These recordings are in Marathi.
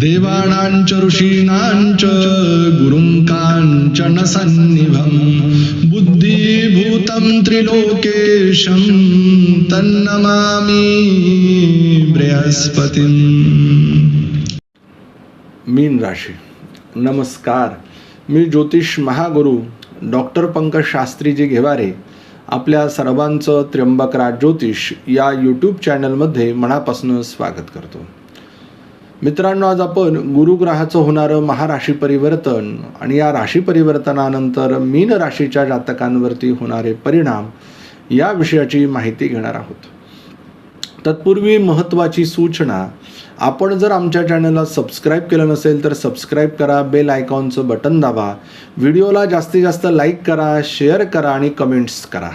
देवाणांच ऋषीणांच गुरुं काञ्चन सन्निभं बुद्धिभूतं त्रिलोकेशं तन्नमामि बृहस्पतिम्। मीन राशी। नमस्कार। मी ज्योतिष महागुरु डॉक्टर पंकज शास्त्रीजी घेवारे आपल्या सर्वांचं त्र्यंबकराज ज्योतिष या यूट्यूब चॅनलमध्ये मनापासून स्वागत करतो. मित्रांनो आज आपण गुरुग्रहाचं होणारं महाराशी परिवर्तन आणि या राशी परिवर्तनानंतर मीन राशीच्या जातकांवरती होणारे परिणाम या विषयाची माहिती घेणार आहोत. तत्पूर्वी महत्त्वाची सूचना आपण जर आमच्या चॅनलला सबस्क्राईब केलं नसेल तर सबस्क्राईब करा बेल आयकॉनचं बटन दाबा व्हिडिओला जास्तीत जास्त लाईक करा शेअर करा आणि कमेंट्स करा.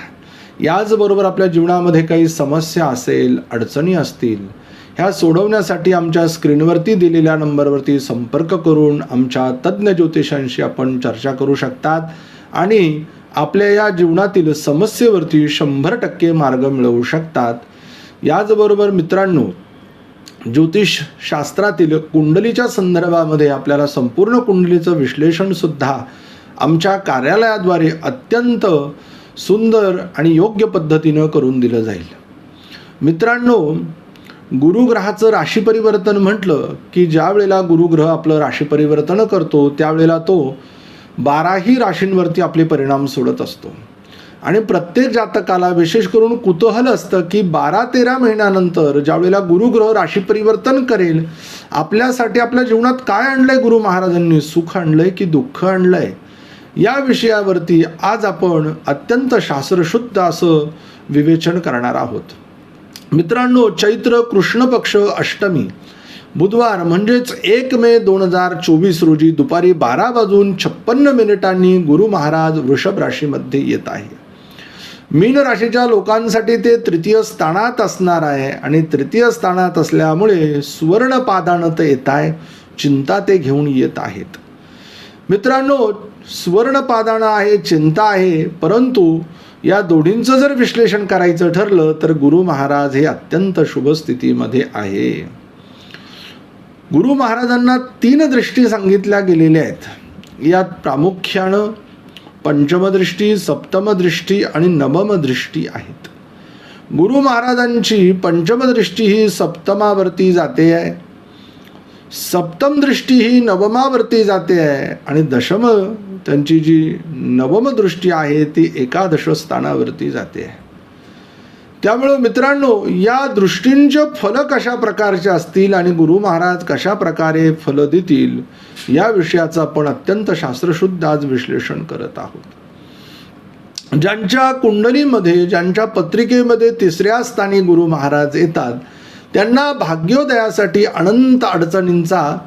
याचबरोबर आपल्या जीवनामध्ये काही समस्या असेल अडचणी असतील ह्या सोडवण्यासाठी आमच्या स्क्रीनवरती दिलेल्या नंबरवरती संपर्क करून आमच्या तज्ज्ञ ज्योतिषांशी आपण चर्चा करू शकतात आणि आपल्या या जीवनातील समस्येवरती शंभर टक्के मार्ग मिळवू शकतात. याचबरोबर मित्रांनो ज्योतिष शास्त्रातील कुंडलीच्या संदर्भामध्ये आपल्याला संपूर्ण कुंडलीचं विश्लेषणसुद्धा आमच्या कार्यालयाद्वारे अत्यंत सुंदर आणि योग्य पद्धतीनं करून दिलं जाईल. मित्रांनो गुरुग्रहाचं राशी परिवर्तन म्हटलं की ज्या वेळेला गुरुग्रह आपलं राशी परिवर्तन करतो त्यावेळेला तो बाराही राशींवरती आपले परिणाम सोडत असतो. आणि प्रत्येक जातकाला विशेष करून कुतूहल असतं की बारा तेरा महिन्यानंतर ज्यावेळेला गुरुग्रह राशी परिवर्तन करेल आपल्यासाठी आपल्या जीवनात काय आणलंय गुरु महाराजांनी? सुख आणलंय की दुःख आणलंय? या विषयावरती आज आपण अत्यंत शास्त्रशुद्ध असं विवेचन करणार आहोत. मित्रांनो चैत्र कृष्ण पक्ष अष्टमी बुधवार म्हणजेच एक मे दोन हजार चोवीस रोजी दुपारी बारा वाजून छप्पन्न मिनिटांनी गुरु महाराज वृषभ राशीमध्ये येत आहे. मीन राशीच्या लोकांसाठी ते तृतीय स्थानात असणार आहे आणि तृतीय स्थानात असल्यामुळे सुवर्णपादानं ते येत आहे चिंता ते घेऊन येत आहेत. मित्रांनो स्वर्णपादानं आहे चिंता आहे परंतु या दोन्हींचं जर विश्लेषण करायचं ठरलं तर गुरु महाराज हे अत्यंत शुभ स्थितीमध्ये आहे. गुरु महाराजांना तीन दृष्टी सांगितल्या गेलेल्या आहेत. यात प्रामुख्यानं पंचमदृष्टी सप्तमदृष्टी आणि नवमदृष्टी आहेत. गुरु महाराजांची पंचमदृष्टी ही सप्तमावरती जाते आहे. सप्तम दृष्टी ही नवमावरती जाते आहे आणि दशम त्यांची जी नवमदृष्टी आहे ती एकादश स्थानावरती जाते. त्यामुळं मित्रांनो या दृष्टींचे फल कशा प्रकारचे असतील आणि गुरु महाराज कशा प्रकारे फल देतील या विषयाचं आपण अत्यंत शास्त्रशुद्ध आज विश्लेषण करत आहोत. ज्यांच्या कुंडलीमध्ये ज्यांच्या पत्रिकेमध्ये तिसऱ्या स्थानी गुरु महाराज येतात त्यांना भाग्योदयासाठी अनंत अडचणींचा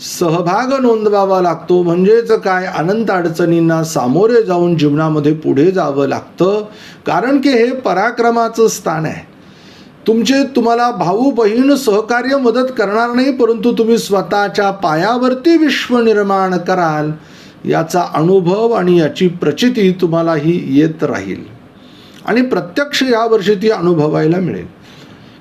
सहभाग नोंदवावा लागतो. म्हणजेच काय? अनंत अडचणींना सामोरे जाऊन जीवनामध्ये पुढे जावं लागतं. कारण की हे पराक्रमाचं स्थान आहे. तुमचे तुम्हाला भाऊ बहीण सहकार्य मदत करणार नाही परंतु तुम्ही स्वतःच्या पायावरती विश्व निर्माण कराल. याचा अनुभव आणि याची प्रचिती तुम्हालाही येत राहील. आणि प्रत्यक्ष यावर्षी ती अनुभवायला मिळेल.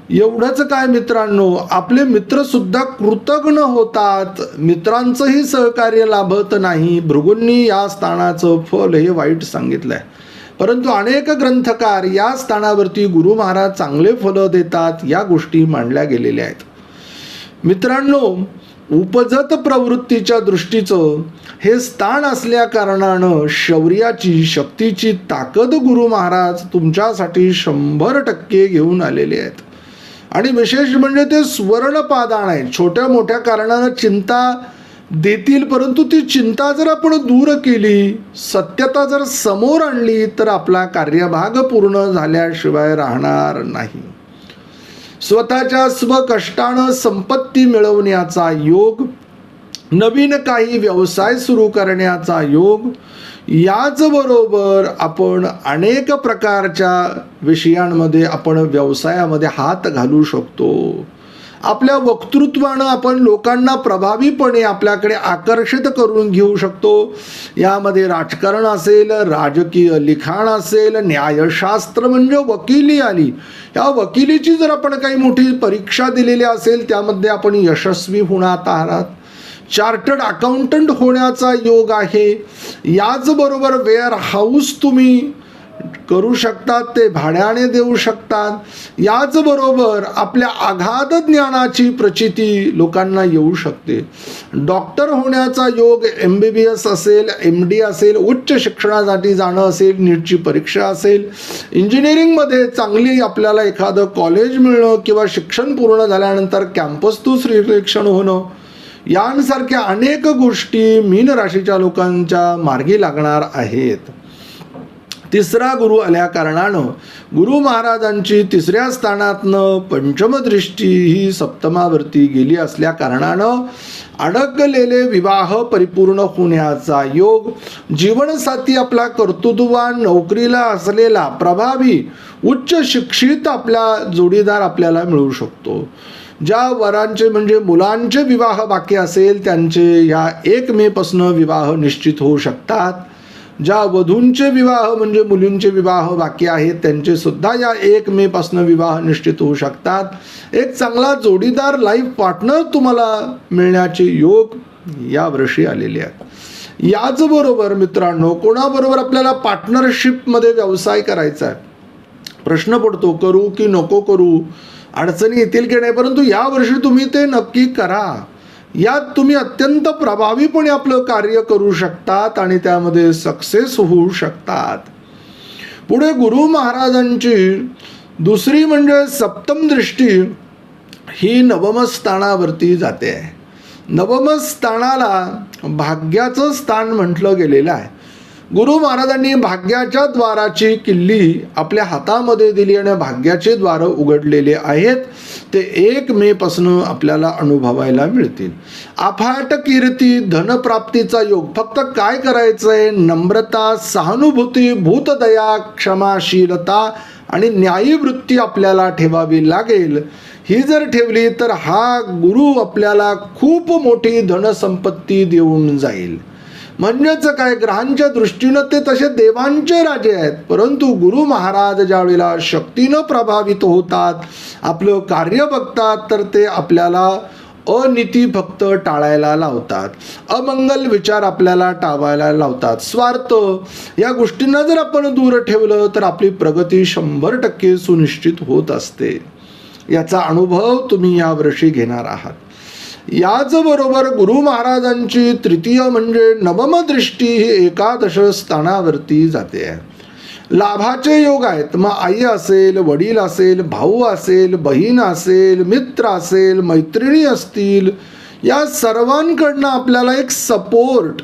एवढंच काय मित्रांनो? आपले मित्रसुद्धा कृतज्ञ होतात. मित्रांचंही सहकार्य लाभत नाही. भृगूंनी या स्थानाचं फल हे वाईट सांगितलं आहे परंतु अनेक ग्रंथकार या स्थानावरती गुरु महाराज चांगले फलं देतात या गोष्टी मांडल्या गेलेल्या आहेत. मित्रांनो उपजत प्रवृत्तीच्या दृष्टीचं हे स्थान असल्या कारणानं शौर्याची शक्तीची ताकद गुरु महाराज तुमच्यासाठी शंभर टक्के घेऊन आलेले आहेत. आणि विशेष म्हणजे ते स्वर्णपादान आहे छोट्या मोठ्या कारणानं चिंता देतील परंतु ती चिंता जर आपण दूर केली सत्यता जर समोर आणली तर आपला कार्यभाग पूर्ण झाल्याशिवाय राहणार नाही. स्वतःच्या स्वकष्टानं संपत्ती मिळवण्याचा योग नवीन काही व्यवसाय सुरू करण्याचा योग याचबरोबर आपण अनेक प्रकारच्या विषयांमध्ये आपण व्यवसायामध्ये हात घालू शकतो. आपल्या वक्तृत्वानं आपण लोकांना प्रभावीपणे आपल्याकडे आकर्षित करून घेऊ शकतो. यामध्ये राजकारण असेल राजकीय लिखाण असेल न्यायशास्त्र म्हणजे वकिली आली. या वकिलीची जर आपण काही मोठी परीक्षा दिलेली असेल त्यामध्ये आपण यशस्वी होणार आहात. चार्टर्ड अकाउंटंट होण्याचा योग आहे. याचबरोबर वेअर हाऊस तुम्ही करू शकतात ते भाड्याने देऊ शकतात. याचबरोबर आपल्या अगाध ज्ञानाची प्रचिती लोकांना येऊ शकते. डॉक्टर होण्याचा योग एम बी बी एस असेल एम डी असेल उच्च शिक्षणासाठी जाणं असेल नीटची परीक्षा असेल. इंजिनिअरिंगमध्ये चांगली आपल्याला एखादं कॉलेज मिळणं किंवा शिक्षण पूर्ण झाल्यानंतर कॅम्पस टू श्रीशिक्षण होणं यांसारख्या अनेक गोष्टी मीन राशीच्या लोकांच्या मार्गी लागणार आहेत. तिसरा गुरु आल्या कारणानं गुरु महाराजांची तिसऱ्या स्थानातनं पंचमदृष्टी ही सप्तमावरती गेली असल्या कारणानं अडकलेले विवाह परिपूर्ण होण्याचा योग जीवनसाथी आपला कर्तृत्ववान नोकरीला असलेला प्रभावी उच्च शिक्षित आपला जोडीदार आपल्याला मिळू शकतो. ज्या वरांचे म्हणजे मुलांचे विवाह बाकी असेल त्यांचे या एक मेपासनं विवाह निश्चित होऊ शकतात. ज्या वधूंचे विवाह म्हणजे मुलींचे विवाह बाकी आहेत त्यांचे सुद्धा या एक मेपासनं विवाह निश्चित होऊ शकतात. एक चांगला जोडीदार लाईफ पार्टनर तुम्हाला मिळण्याचे योग या वर्षी आलेले आहेत. याचबरोबर मित्रांनो कोणाबरोबर आपल्याला पार्टनरशिपमध्ये व्यवसाय करायचा आहे? प्रश्न पडतो करू की नको करू? अडचणी येतील की नाही परंतु या वर्षी तुम्ही ते नक्की करा. यात तुम्ही अत्यंत प्रभावीपणे आपलं कार्य करू शकतात आणि त्यामध्ये सक्सेस होऊ शकतात. पुढे गुरु महाराजांची दुसरी म्हणजे सप्तम दृष्टी ही नवमस्थानावरती जाते. आहे नवमस्थानाला भाग्याचं स्थान म्हटलं गेलेलं आहे. गुरु महाराजांनी भाग्याच्या द्वाराची किल्ली आपल्या हातामध्ये दिली आणि भाग्याचे द्वार उघडलेले आहेत ते एक मे पासनं आपल्याला अनुभवायला मिळतील. अफाट कीर्ती धनप्राप्तीचा योग. फक्त काय करायचं आहे नम्रता सहानुभूती भूतदया क्षमाशीलता आणि न्यायी वृत्ती आपल्याला ठेवावी लागेल. ही जर ठेवली तर हा गुरु आपल्याला खूप मोठी धनसंपत्ती देऊन जाईल. म्हणजेच काय? ग्रहांच्या दृष्टीनं ते तसे देवांचे राजे आहेत. परंतु गुरु महाराज ज्या वेळेला शक्तीनं प्रभावित होतात आपलं कार्य बघतात तर ते आपल्याला अनिती फक्त टाळायला लावतात. अमंगल विचार आपल्याला टाळायला लावतात. स्वार्थ या गोष्टींना जर आपण दूर ठेवलं तर आपली प्रगती शंभर टक्के सुनिश्चित होत असते. याचा अनुभव तुम्ही यावर्षी घेणार आहात. याचबरोबर गुरु महाराजांची तृतीय म्हणजे नवम दृष्टी ही एकादश स्थानावरती जाते. आहे लाभाचे योग आहेत. मग आई असेल वडील असेल भाऊ असेल बहीण असेल मित्र असेल मैत्रिणी असतील या सर्वांकडनं आपल्याला एक सपोर्ट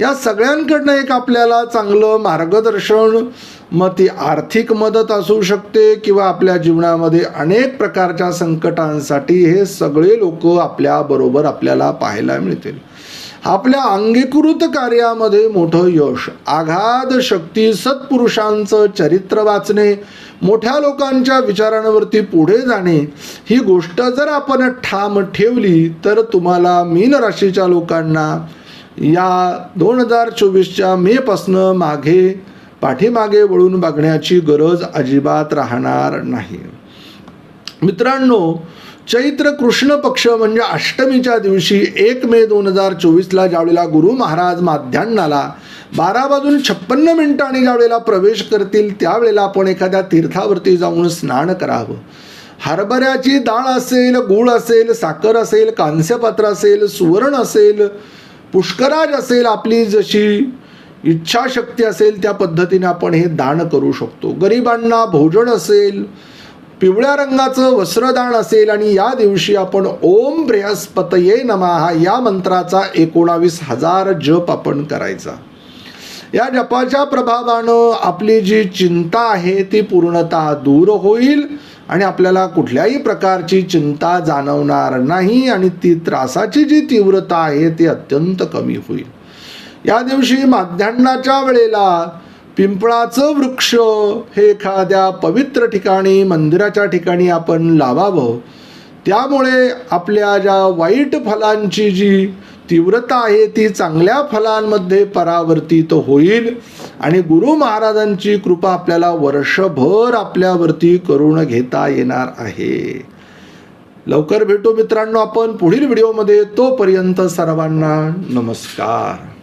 या सगळ्यांकडनं एक आपल्याला चांगलं मार्गदर्शन मग ती आर्थिक मदत असू शकते किंवा आपल्या जीवनामध्ये अनेक प्रकारच्या संकटांसाठी हे सगळे लोक आपल्याबरोबर आपल्याला पाहायला मिळतील. आपल्या अंगीकृत कार्यामध्ये मोठं यश आघाद शक्ती सत्पुरुषांचं चरित्र वाचणे मोठ्या लोकांच्या विचारांवरती पुढे जाणे ही गोष्ट जर आपण ठाम ठेवली तर तुम्हाला मीन राशीच्या लोकांना या दोन हजार चोवीसच्या मेपासनं मागे पाठीमागे वळून बघण्याची गरज अजिबात राहणार नाही. मित्रांनो चैत्र कृष्ण पक्ष म्हणजे अष्टमीच्या दिवशी एक मे दोन हजार चोवीसला ज्यावेळेला गुरु महाराज माध्यान्नाला बारा वाजून छप्पन्न मिनिटांनी ज्यावेळेला प्रवेश करतील त्यावेळेला आपण एखाद्या तीर्थावरती जाऊन स्नान करावं. हरभऱ्याची डाळ असेल गूळ असेल साखर असेल कांस्यपात्र असेल सुवर्ण असेल पुष्कराज असेल आपली जशी इच्छाशक्ती असेल त्या पद्धतीने आपण हे दान करू शकतो. गरिबांना भोजन असेल पिवळ्या रंगाचं वस्त्रदान असेल आणि या दिवशी आपण ओम बृहस्पतये नमहा या मंत्राचा एकोणावीस हजार जप आपण करायचा. या जपाच्या प्रभावानं आपली जी चिंता आहे ती पूर्णतः दूर होईल आणि आपल्याला कुठल्याही प्रकारची चिंता जाणवणार नाही आणि ती त्रासाची जी तीव्रता आहे ती अत्यंत कमी होईल. या दिवशी माध्यान्नाच्या वेळेला पिंपळाचं वृक्ष हे एखाद्या पवित्र ठिकाणी मंदिराच्या ठिकाणी आपण लावावं. त्यामुळे आपल्या ज्या वाईट फलांची जी तीव्रता आहे ती चांगल्या फलांमध्ये परावर्तित होईल आणि गुरु महाराजांची कृपा आपल्याला वर्षभर आपल्यावरती करून घेता येणार आहे. लवकर भेटू मित्रांनो आपण पुढील व्हिडिओमध्ये. तोपर्यंत सर्वांना नमस्कार.